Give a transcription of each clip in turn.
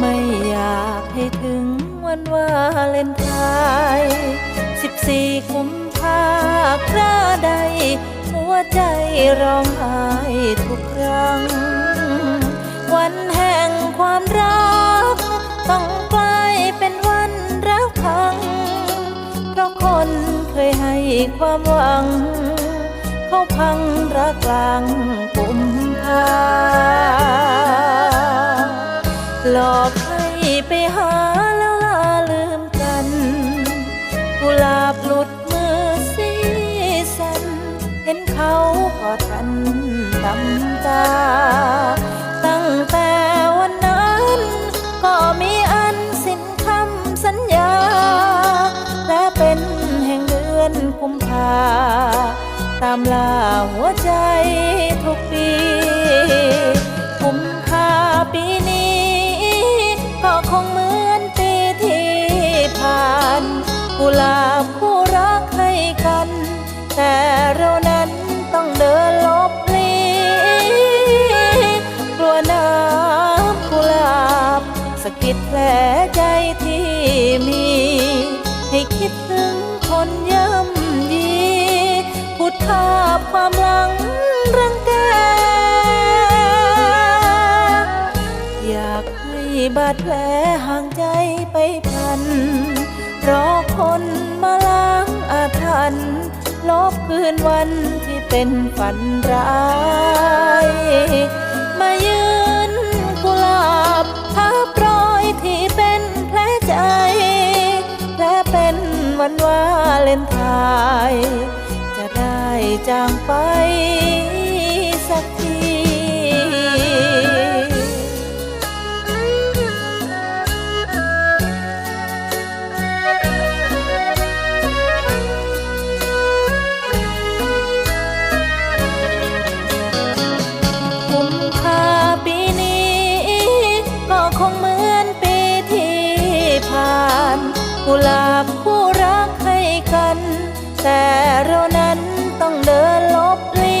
ไม่อยากให้ถึง วันวาเลนไทน์สิบสี่กุมภาคราใด หัวใจร้องไห้ทุกครั้ง วันแห่งความรัก ต้องกลายเป็นวันรักพัง เพราะคนเคยให้ความหวัง เขาพังรักกลางกุมภาหลอก ตำตา ตั้งแต่วันนั้น ก็มีอันสิ้นคำสัญญา และเป็นแห่งเดือนกุมภา ตามลาหัวใจทุกปีิดแผลใจที่มี ให้คิดถึงคนย่ำยีพูดภาความหลังรังแก อยากให้บาดแผลห่างใจไปพัน รอคนมาล้างอาถรรพ์ลบคืนวันที่เป็นฝันร้าย มายืนกุหลาบทับ เลนไทน์จะได้จางไปสักทีกุมภาปีนี้ ก็คงเหมือนปีที่ผ่านกุหลาบคู่ กัน แต่เรานั้นต้องเดินลบลี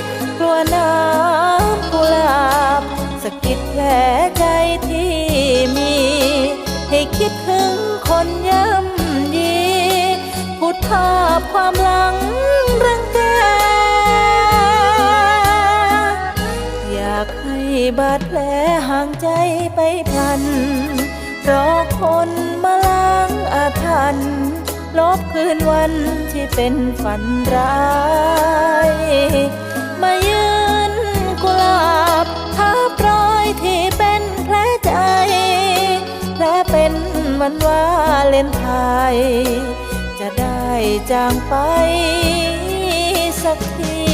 กกลัวน้ำกุหลาบสกิดแผลใจที่มี ให้คิดถึงคนย่ำยีพูดภาพความหลังรังแกอยากให้บาดแผลห่างใจไปพลันรอคนมาลา งอาถรรพ์ลบคืนวันที่เป็นฝันร้าย มายืนกุหลาบทับรอยที่เป็นแผลใจ และเป็นวันว่าเล่นไทน์จะได้จางไปสักที